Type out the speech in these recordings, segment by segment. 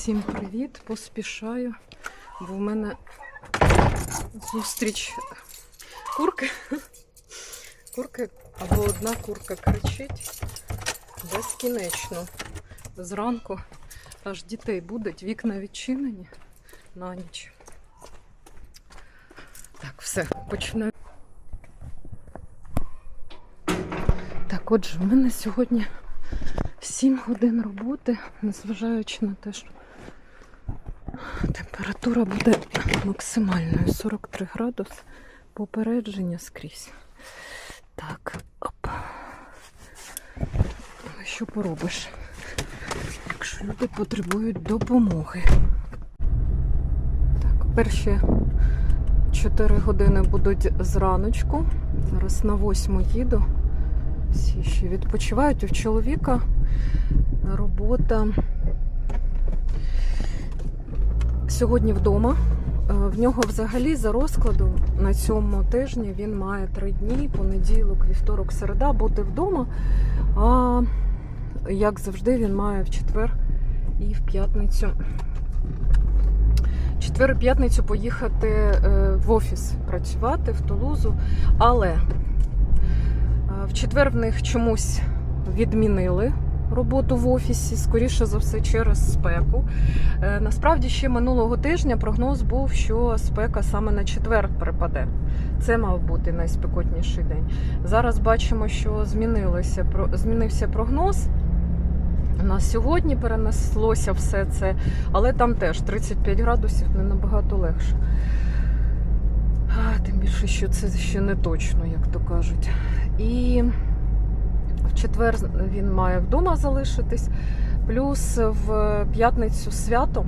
Всім привіт! Поспішаю, бо в мене зустріч курки. Курки або одна курка кричить безкінечно. Зранку аж дітей будуть, вікна відчинені на ніч. Так, все, починаю. Так, отже, в мене сьогодні 7 годин роботи, незважаючи на те, що температура буде максимальною 43 градус, попередження скрізь. Так, оп. Ну, Що поробиш, якщо люди потребують допомоги? Так, перші 4 години будуть зраночку. Зараз на 8 їду. Всі ще відпочивають. У чоловіка робота сьогодні вдома. Е, В нього взагалі за розкладом на цьому тижні він має три дні: понеділок, вівторок, середа бути вдома. А як завжди, він має в четвер і в п'ятницю. Четвер і п'ятницю поїхати е, в офіс працювати в Тулузу. Але е, в четвер в них чомусь відмінили роботу в офісі, скоріше за все, через спеку. Е, Насправді ще минулого тижня прогноз був, що спека саме на четвер припаде. Це мав бути найспекотніший день. Зараз бачимо, що змінилося, змінився прогноз. На сьогодні перенеслося все це, але там теж 35 градусів не набагато легше. А, тим більше, що це ще не точно, як то кажуть. І в четвер він має вдома залишитись. Плюс в п'ятницю свято.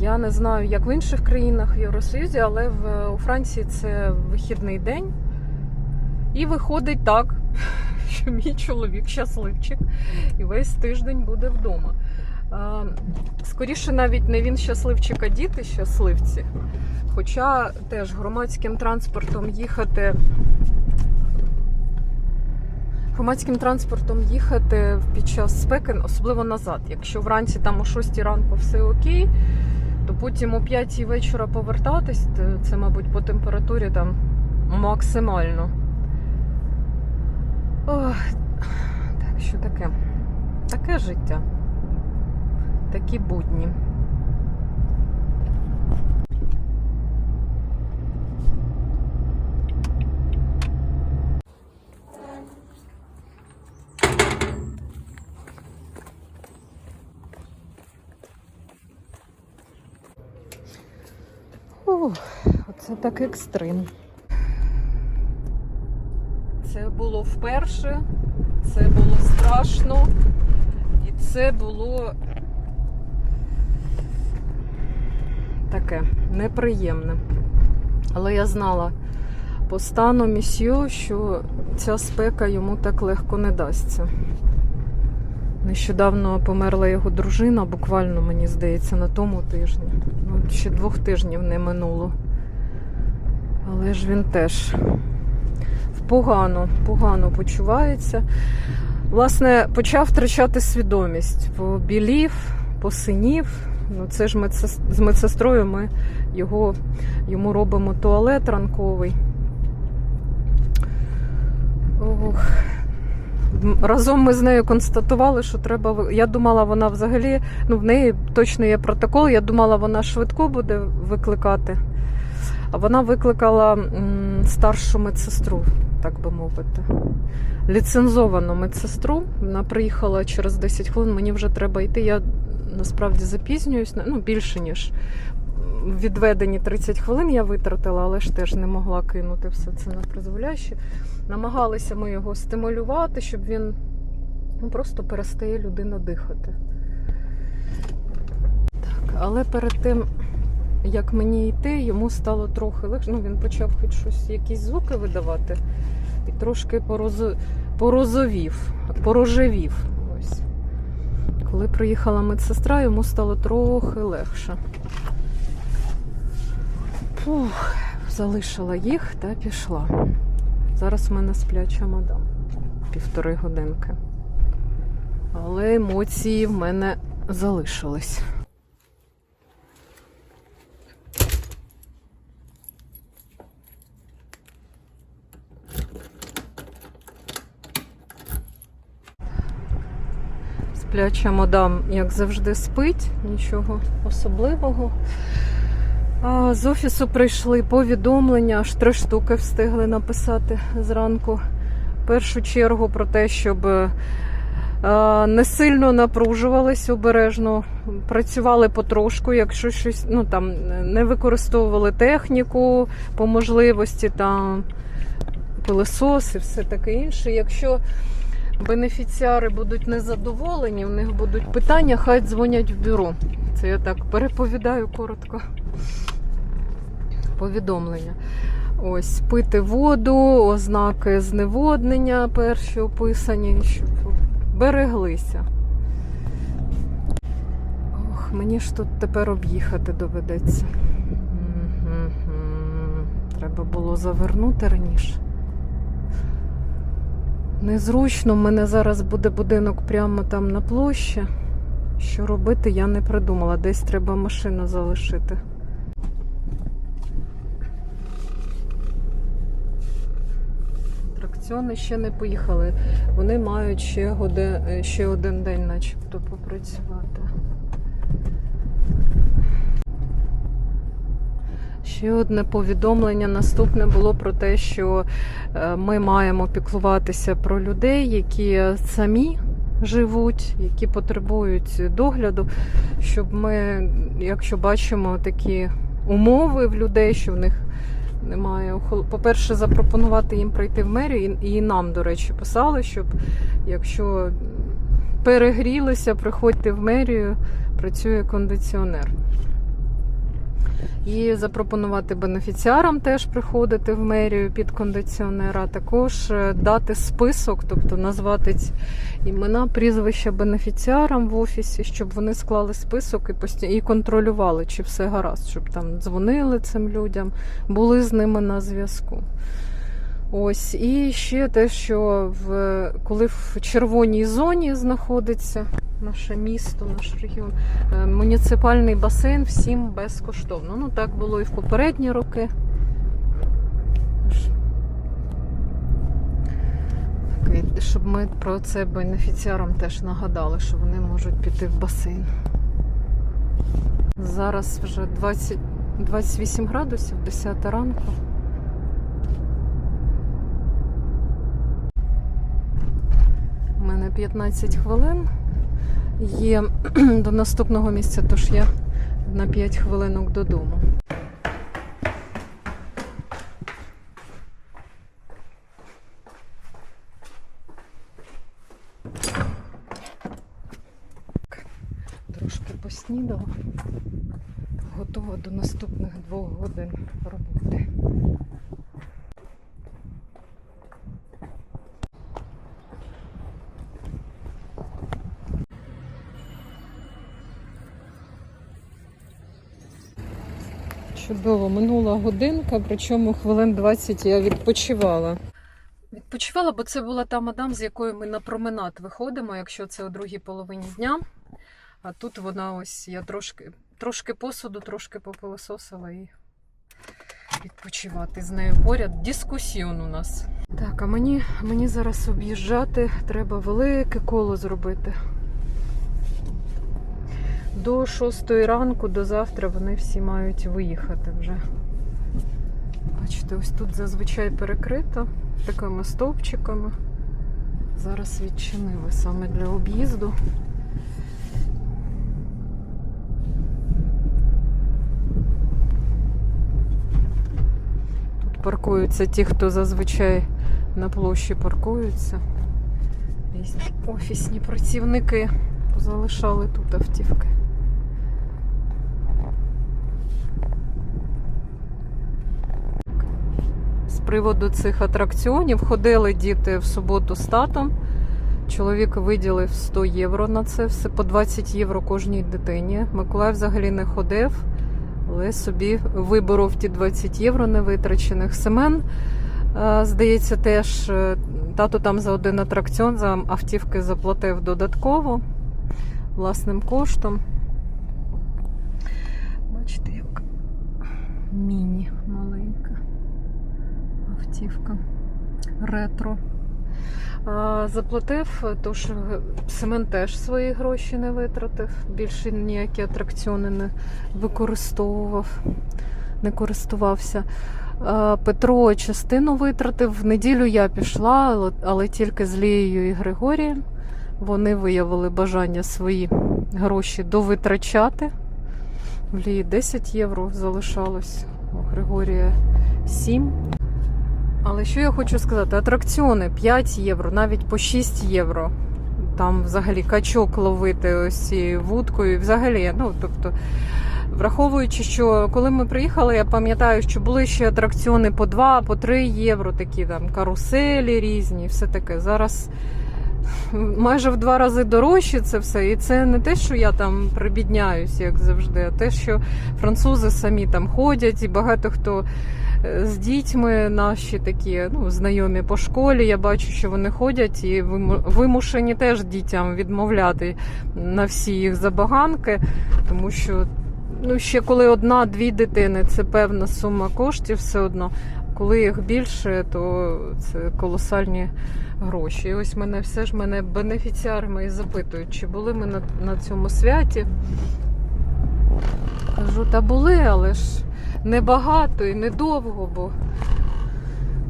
Я не знаю, як в інших країнах в Євросоюзі, але в, у Франції це вихідний день. І виходить так, що мій чоловік щасливчик і весь тиждень буде вдома. Скоріше, навіть не він щасливчик, а діти щасливці. Хоча теж громадським транспортом їхати. Громадським транспортом їхати під час спеки, особливо назад. Якщо вранці там о 6 ранку все окей, то потім о 5 вечора повертатись, це, мабуть, по температурі там максимально. Ох, так, що таке? Таке життя. Такі будні. О, оце так екстрим. Це було вперше, це було страшно, і це було таке неприємне. Але я знала по стану місьо, що ця спека йому так легко не дасться. Нещодавно померла його дружина, буквально, мені здається, на тому тижні. Ну, ще двох тижнів не минуло. Але ж він теж погано, погано почувається. Власне, почав втрачати свідомість. Побілів, посинів. Ну, це ж медсес- з медсестрою ми його, йому робимо туалет ранковий. Ох. Разом ми з нею констатували, що треба. Я думала, вона взагалі, ну в неї точно є протокол. Я думала, вона швидко буде викликати. Вона викликала старшу медсестру, так би мовити. Ліцензовану медсестру. Вона приїхала через 10 хвилин. Мені вже треба йти. Я насправді запізнююсь, ну більше ніж відведені 30 хвилин я витратила, але ж теж не могла кинути все це на призволяще. Намагалися ми його стимулювати, щоб він ну, просто перестає людина дихати. Так, але перед тим, як мені йти, йому стало трохи легше. Ну, він почав хоч щось, якісь звуки видавати і трошки порозо... порозовів, порожевів. Ось. Коли приїхала медсестра, йому стало трохи легше. Фух, залишила їх та пішла. Зараз в мене спляча мадам. Півтори годинки. Але емоції в мене залишились. Спляча мадам, як завжди, спить, нічого особливого. З офісу прийшли повідомлення, аж три штуки встигли написати зранку. В першу чергу про те, щоб е, не сильно напружувались обережно, працювали потрошку, якщо щось ну там не використовували техніку по можливості, там пилосос і все таке інше. Якщо бенефіціари будуть незадоволені, в них будуть питання, хай дзвонять в бюро. Це я так переповідаю коротко. Повідомлення. Ось пити воду, ознаки зневоднення перші описані, щоб береглися. Ох, мені ж тут тепер об'їхати доведеться. Треба було завернути раніше. Незручно, в мене зараз буде будинок прямо там на площі. Що робити, я не придумала. Десь треба машину залишити. Атракціони ще не поїхали. Вони мають ще, годи, ще один день, начебто, попрацювати. Ще одне повідомлення наступне було про те, що е, ми маємо піклуватися про людей, які самі живуть, які потребують догляду, щоб ми, якщо бачимо такі умови в людей, що в них немає По-перше, запропонувати їм прийти в мерію, і нам, до речі, писали, щоб якщо перегрілися, приходьте в мерію, працює кондиціонер. І запропонувати бенефіціарам теж приходити в мерію під кондиціонера, також е, дати список, тобто назвати імена, прізвища бенефіціарам в офісі, щоб вони склали список і пості... і контролювали, чи все гаразд, щоб там дзвонили цим людям, були з ними на зв'язку. Ось, і ще те, що в коли в червоній зоні знаходиться наше місто, наш регіон, е, муніципальний басейн всім безкоштовно. Ну так було і в попередні роки. Щоб ми про це бенефіціарам теж нагадали, що вони можуть піти в басейн. Зараз вже 20, 28 градусів, 10 ранку. У мене 15 хвилин є до наступного місця, тож я на 5 хвилинок додому. Трошки поснідала. Готова до наступних двох годин роботи. Чудово, минула годинка, причому хвилин 20 я відпочивала. Відпочивала, бо це була та мадам, з якою ми на променад виходимо, якщо це о другій половині дня. А тут вона ось я трошки, трошки посуду, трошки попилососила і відпочивати з нею поряд. Дискусіон у нас. Так, а мені, мені зараз об'їжджати, треба велике коло зробити. До 6 ранку, до завтра вони всі мають виїхати вже. Бачите, ось тут зазвичай перекрито такими стовпчиками. Зараз відчинили саме для об'їзду. Тут паркуються ті, хто зазвичай на площі паркуються. Різні офісні працівники залишали тут автівки. З приводу цих атракціонів ходили діти в суботу з татом. Чоловік виділив 100 євро на це все, по 20 євро кожній дитині. Миколай взагалі не ходив, але собі виборов ті 20 євро невитрачених. Семен, е, здається, теж е, тато там за один атракціон за автівки заплатив додатково. власним коштом. Бачите, як міні маленька автівка. Ретро. А, Заплатив, тож Семен теж свої гроші не витратив. Більше ніякі атракціони не використовував, не користувався. А, Петро частину витратив. В неділю я пішла, але- але тільки з Лією і Григорієм. Вони виявили бажання свої гроші довитрачати. В Лії 10 євро залишалось, у Григорія 7. Але що я хочу сказати? Атракціони 5 євро, навіть по 6 євро. Там взагалі качок ловити ось цією вудкою. Взагалі, ну тобто, враховуючи, що коли ми приїхали, я пам'ятаю, що були ще атракціони по 2, по 3 євро, такі там каруселі різні, все таке. Зараз майже в два рази дорожче це все. І це не те, що я там прибідняюсь, як завжди, а те, що французи самі там ходять, і багато хто з дітьми наші такі ну, знайомі по школі. Я бачу, що вони ходять і виму- вимушені теж дітям відмовляти на всі їх забаганки, тому що ну, ще коли одна-дві дитини, це певна сума коштів все одно. Коли їх більше, то це колосальні гроші. І ось мене все ж мене бенефіціари мої запитують, чи були ми на, на цьому святі. Кажу, та були, але ж небагато і недовго, бо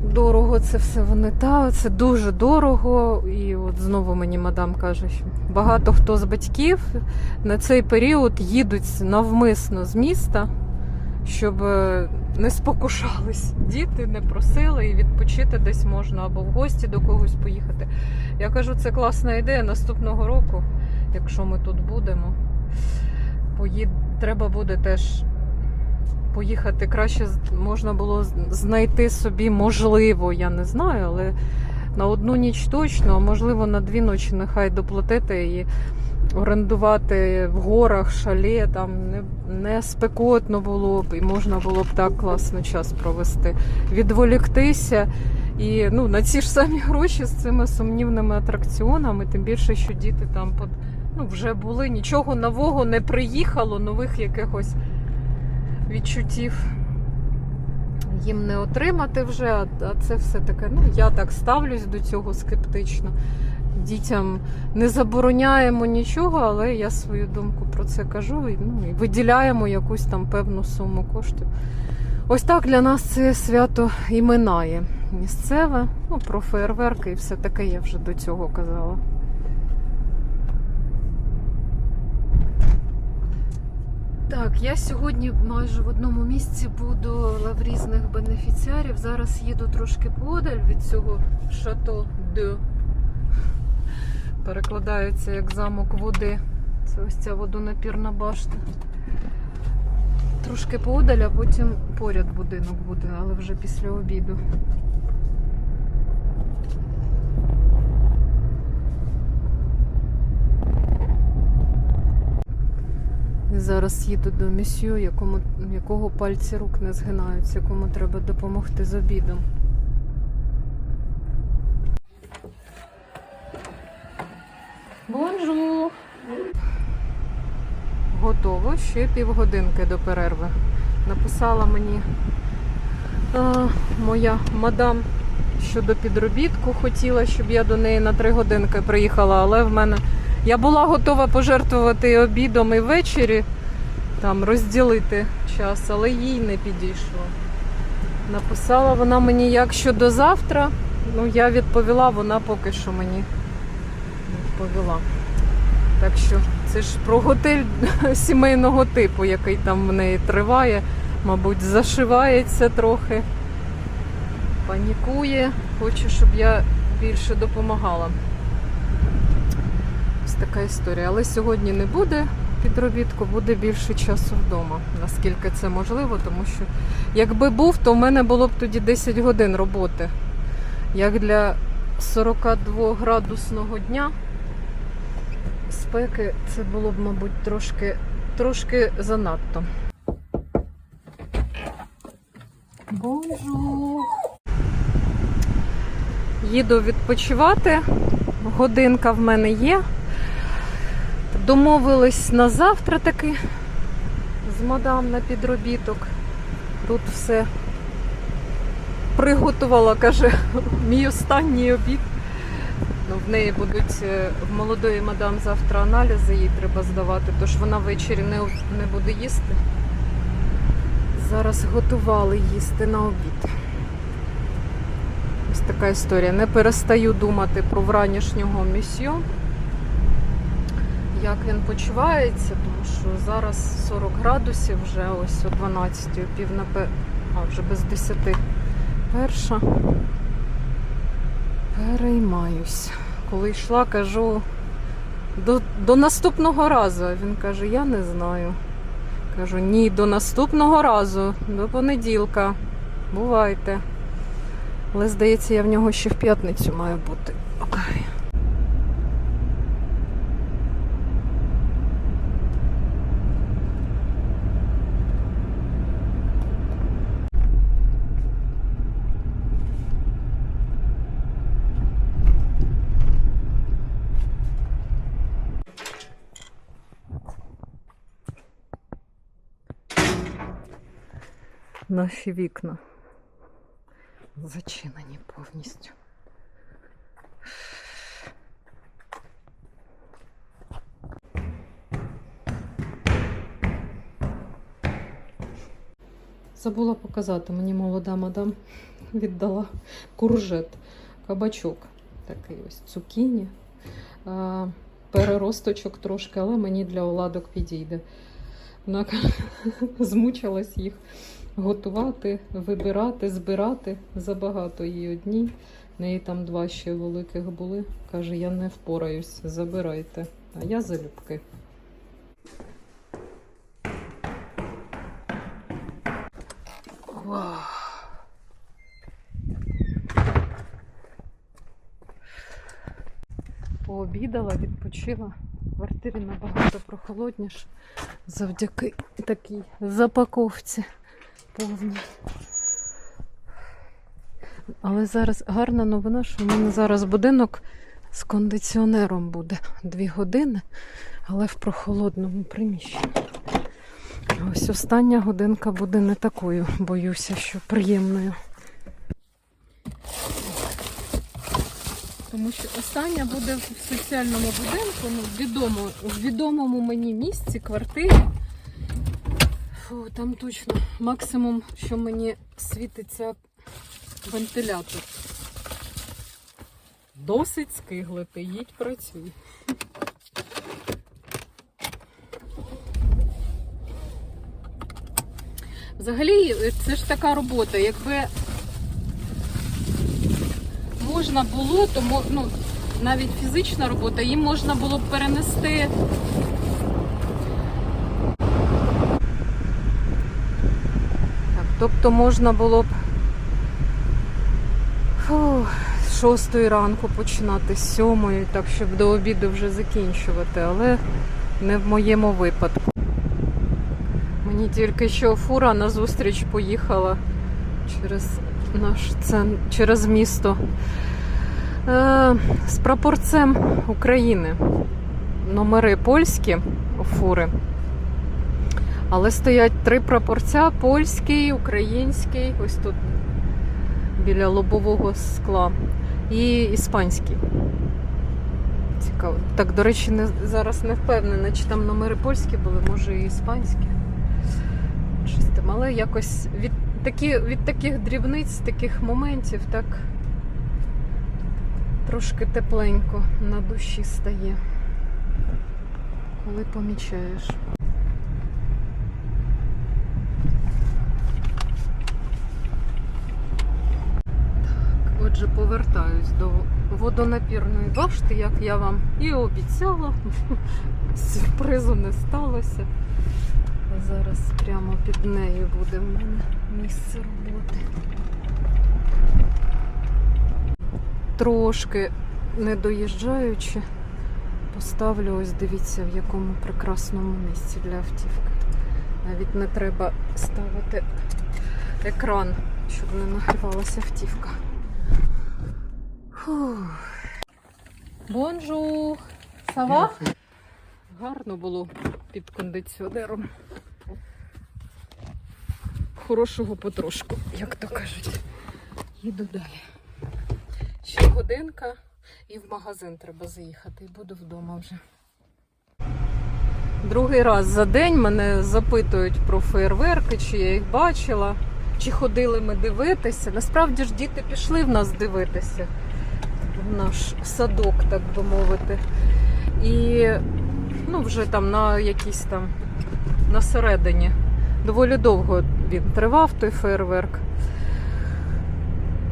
дорого це все вони та це дуже дорого. І от знову мені мадам каже, що багато хто з батьків на цей період їдуть навмисно з міста, щоб е, не спокушались. Діти не просили і відпочити десь можна або в гості до когось поїхати. Я кажу, це класна ідея наступного року, якщо ми тут будемо. Поїд... Треба буде теж поїхати. Краще можна було знайти собі, можливо, я не знаю, але на одну ніч точно, а можливо на дві ночі нехай доплатити і орендувати в горах, шале, там не, не спекотно було б, і можна було б так класно час провести, відволіктися. І ну, на ці ж самі гроші з цими сумнівними атракціонами, тим більше, що діти там под, ну, вже були, нічого нового не приїхало, нових якихось відчуттів їм не отримати вже, а, це все таке. Ну, я так ставлюсь до цього скептично. Дітям не забороняємо нічого, але я свою думку про це кажу і, ну, і виділяємо якусь там певну суму коштів. Ось так для нас це свято і минає. Місцеве, ну, про фейерверки і все таке я вже до цього казала. Так, я сьогодні майже в одному місці буду в різних бенефіціарів. Зараз їду трошки подаль від цього шато де. Перекладається як замок води. Це ось ця водонапірна башта. Трошки подаль, а потім поряд будинок буде, але вже після обіду. Зараз їду до місью, якому, якого пальці рук не згинаються, якому треба допомогти з обідом. Бонжур! Готово, ще півгодинки до перерви. Написала мені а, моя мадам щодо підробітку. Хотіла, щоб я до неї на три годинки приїхала, але в мене я була готова пожертвувати і обідом і ввечері, там розділити час, але їй не підійшло. Написала вона мені як щодо завтра. Ну, я відповіла, вона поки що мені відповіла. Так що це ж про готель сімейного типу, який там в неї триває. Мабуть, зашивається трохи, панікує, хоче, щоб я більше допомагала. Така історія. Але сьогодні не буде підробітку, буде більше часу вдома, наскільки це можливо, тому що якби був, то в мене було б тоді 10 годин роботи. Як для 42 градусного дня спеки це було б, мабуть, трошки, трошки занадто. Бонжур! Їду відпочивати. Годинка в мене є. Домовились на завтра таки з мадам на підробіток. Тут все приготувала, каже, мій останній обід. Ну, в неї будуть е, в молодої мадам завтра аналізи, їй треба здавати, тож вона ввечері не, не буде їсти. Зараз готували їсти на обід. Ось така історія. Не перестаю думати про вранішнього місьо, як він почувається, тому що зараз 40 градусів, вже ось о 12, о пів на пе... а вже без 10. Перша. Переймаюсь. Коли йшла, кажу до, до наступного разу. А Він каже, я не знаю. Кажу, ні, до наступного разу, до понеділка. Бувайте. Але здається, я в нього ще в п'ятницю маю бути. Окей. Наші вікна зачинені повністю. Забула показати, мені молода мадам віддала куржет, кабачок. Такий ось цукіні. Переросточок трошки, але мені для оладок підійде. Вона змучилась їх готувати, вибирати, збирати. Забагато їй одній. В неї там два ще великих були. Каже, я не впораюсь, забирайте. А я залюбки. Пообідала, відпочила. В квартирі набагато прохолодніше завдяки такій запаковці повній. Але зараз гарна новина, що в мене зараз будинок з кондиціонером буде дві години, але в прохолодному приміщенні. Ось остання годинка буде не такою, боюся, що приємною. Тому що остання буде в соціальному будинку, ну, відомо, в відомому мені місці, квартирі. Фу, там точно максимум, що мені світиться вентилятор. Досить скиглити, їдь працюй. Взагалі, це ж така робота. Якби можна було, то ну, навіть фізична робота, їм можна було б перенести. Тобто можна було б фу, з шостої ранку починати з сьомої, так щоб до обіду вже закінчувати, але не в моєму випадку. Мені тільки що фура на зустріч поїхала через наш цен... через місто е, з прапорцем України. Номери польські фури. Але стоять три прапорця: польський, український, ось тут біля лобового скла, і іспанський. Цікаво. Так, до речі, не, зараз не впевнена, чи там номери польські були, може і іспанські. Щось але якось від, такі, від таких дрібниць, таких моментів, так трошки тепленько на душі стає, коли помічаєш. Так, отже, повертаюсь до водонапірної башти, як я вам і обіцяла. Сюрпризу не сталося. Зараз прямо під нею буде в мене місце роботи. Трошки не доїжджаючи, поставлю ось дивіться, в якому прекрасному місці для автівки. Навіть не треба ставити екран, щоб не нагрівалася автівка. Бонжур! Сава? гарно було під кондиціонером. Хорошого потрошку, як то кажуть. Їду далі. Ще годинка і в магазин треба заїхати. І буду вдома вже. Другий раз за день мене запитують про фейерверки, чи я їх бачила, чи ходили ми дивитися. Насправді ж діти пішли в нас дивитися наш садок, так би мовити. І ну, вже там на якійсь там на середині. Доволі довго він тривав, той фейерверк.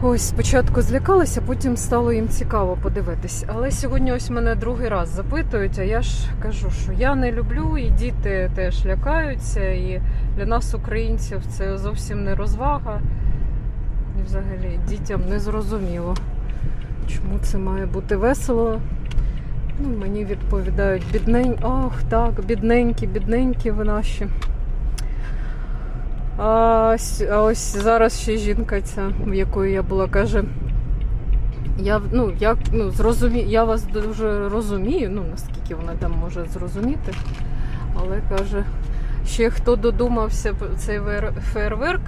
Ось спочатку злякалася, потім стало їм цікаво подивитись. Але сьогодні ось мене другий раз запитують, а я ж кажу, що я не люблю, і діти теж лякаються. І для нас, українців, це зовсім не розвага. І взагалі дітям не зрозуміло, чому це має бути весело. Ну, мені відповідають біднень. Ох, так, бідненькі, бідненькі ви наші. А, ось зараз ще жінка ця, в якої я була, каже. Я, ну, я, ну, зрозумі... я вас дуже розумію, ну наскільки вона там може зрозуміти. Але каже, ще хто додумався цей фейерверк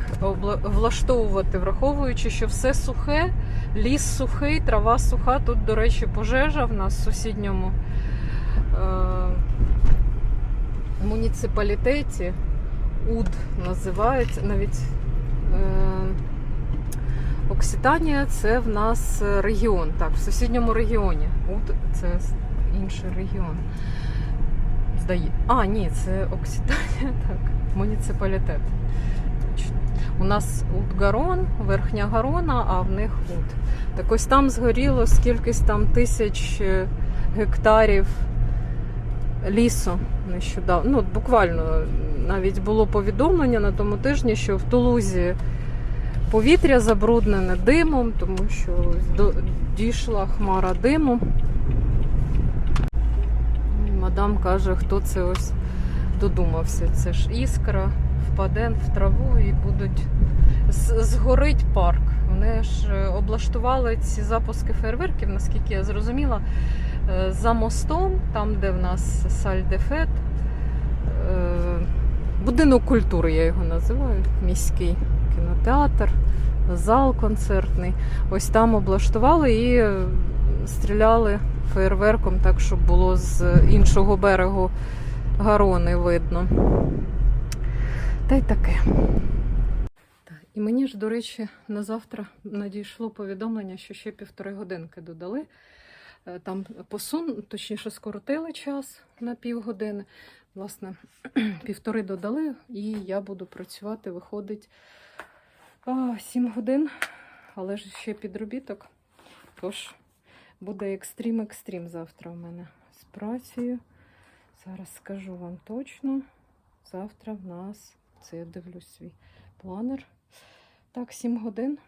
влаштовувати, враховуючи, що все сухе, ліс сухий, трава суха. Тут, до речі, пожежа в нас в сусідньому е- муніципалітеті. УД називається навіть. Е- Окситанія це в нас регіон. Так, в сусідньому регіоні. УД це інший регіон. Здає. А, ні, це Окситанія, так, муніципалітет. У нас Удгарон, Верхня Гарона, а в них Уд. Так ось там згоріло скількись там тисяч е, гектарів лісу нещодавно. Ну, буквально навіть було повідомлення на тому тижні, що в Тулузі повітря забруднене димом, тому що дійшла хмара диму. Мадам каже, хто це ось додумався. Це ж іскра, впаде в траву і будуть згорить парк. Вони ж е, облаштували ці запуски фейерверків, наскільки я зрозуміла, е, за мостом, там, де в нас Саль-де-Фет. Е, Будинок культури, я його називаю, міський кінотеатр, зал концертний. Ось там облаштували і стріляли фейерверком так, щоб було з іншого берегу Гарони видно. Та й таке. І мені ж, до речі, на завтра надійшло повідомлення, що ще півтори годинки додали. Е, Там посун, точніше, скоротили час на півгодини. Власне, півтори додали, і я буду працювати, виходить а, 7 годин, але ж ще підробіток. Тож буде екстрім-екстрім завтра в мене з працею. Зараз скажу вам точно. Завтра в нас, це я дивлюсь свій планер. Так, 7 годин.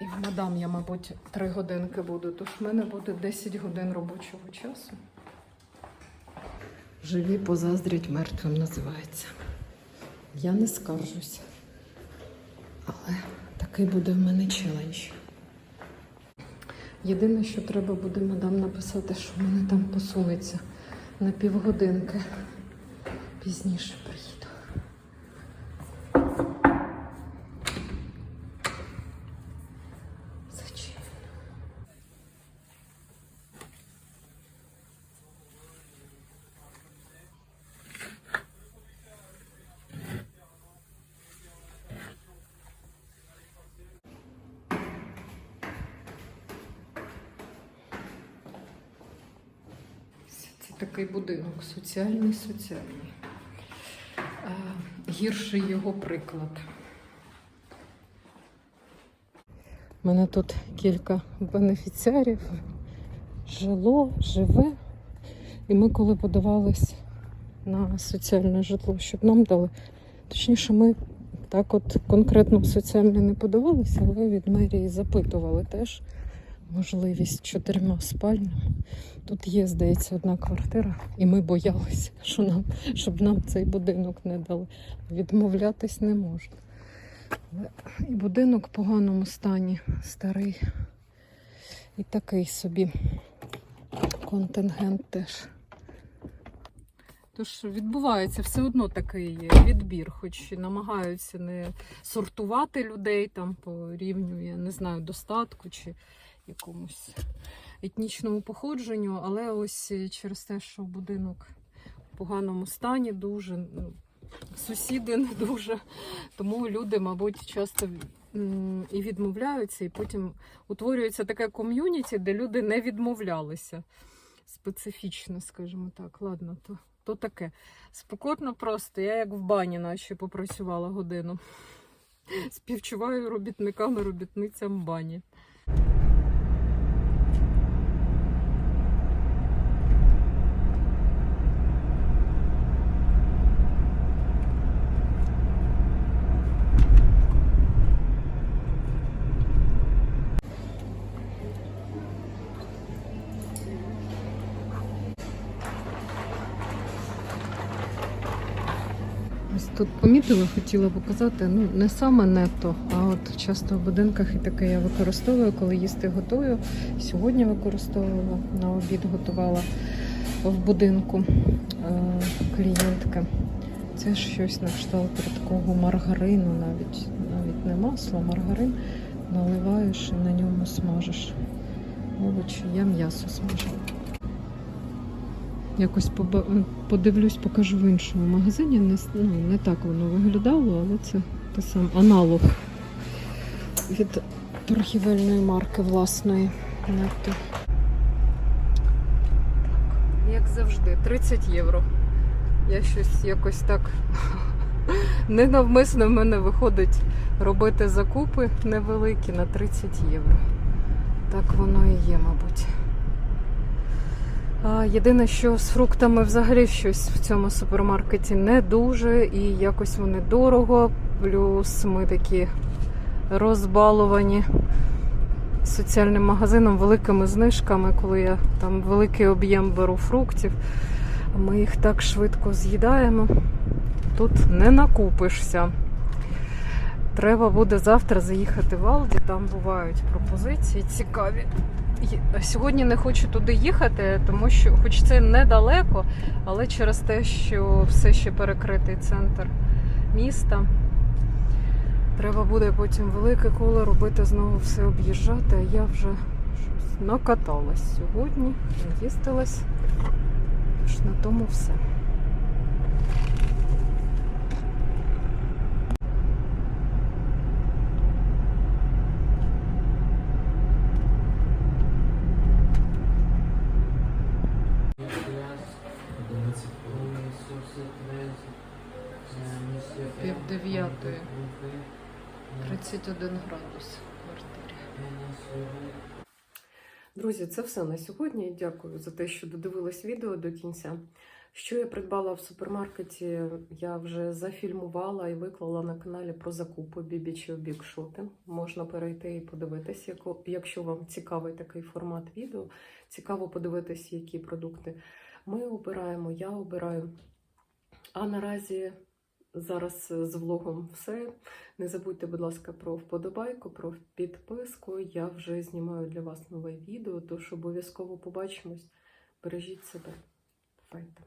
І в мадам я, мабуть, 3 годинки буду, тож в мене буде 10 годин робочого часу. Живі позаздрять мертвим називається. Я не скаржусь. Але такий буде в мене челендж. Єдине, що треба буде мадам написати, що в мене там посунеться на півгодинки. Пізніше приїду. Зачем? Це такий будинок соціальний, соціальний. Е, Гірший його приклад. У мене тут кілька бенефіціарів. Жило, живе. І ми, коли подавались на соціальне житло, щоб нам дали. Точніше, ми так от конкретно соціальне не подавалися, але від мерії запитували теж можливість чотирма спальнями. Тут є, здається, одна квартира, і ми боялися, що нам, щоб нам цей будинок не дали. Відмовлятись не можна. І будинок в поганому стані, старий. І такий собі. контингент теж. Тож відбувається все одно такий відбір, хоч намагаються не сортувати людей там по рівню, я не знаю, достатку чи якомусь етнічному походженню, але ось через те, що будинок в поганому стані дуже, ну, сусіди не дуже, тому люди, мабуть, часто і відмовляються, і потім утворюється таке ком'юніті, де люди не відмовлялися. Специфічно, скажімо так. Ладно, то, то таке. Спокотно просто. Я як в бані наче попрацювала годину. Співчуваю робітникам і робітницям бані. Ось тут помітила, хотіла показати, ну не саме нетто, а от часто в будинках і таке я використовую, коли їсти готую. Сьогодні використовувала на обід, готувала в будинку е, клієнтка. Це ж щось на кшталт такого маргарину, навіть навіть не масло, маргарин наливаєш і на ньому смажеш овочі. Я м'ясо смажу. Якось подивлюсь, покажу в іншому магазині. Не, ну, не так воно виглядало, але це те сам аналог від торгівельної марки власної. Netto. Як завжди, 30 євро. Я щось якось так ненавмисно в мене виходить робити закупи невеликі на 30 євро. Так воно і є, мабуть. Єдине, що з фруктами взагалі щось в цьому супермаркеті не дуже, і якось вони дорого. Плюс ми такі розбаловані соціальним магазином, великими знижками, коли я там великий об'єм беру фруктів. Ми їх так швидко з'їдаємо. Тут не накупишся. Треба буде завтра заїхати в Алді, там бувають пропозиції цікаві. Сьогодні не хочу туди їхати, тому що, хоч це недалеко, але через те, що все ще перекритий центр міста. Треба буде потім велике коло робити, знову все об'їжджати, а я вже накаталась сьогодні, наїстилась. Тож на тому все. 31 градус в квартирі. Друзі, це все на сьогодні. Дякую за те, що додивились відео до кінця. Що я придбала в супермаркеті, я вже зафільмувала і виклала на каналі про закупи Бібічі Бікшопі. Можна перейти і подивитись, яко- якщо вам цікавий такий формат відео. Цікаво подивитись, які продукти ми обираємо, я обираю. А наразі зараз з влогом все. Не забудьте, будь ласка, про вподобайку, про підписку. Я вже знімаю для вас нове відео, тож обов'язково побачимось. Бережіть себе. Файте.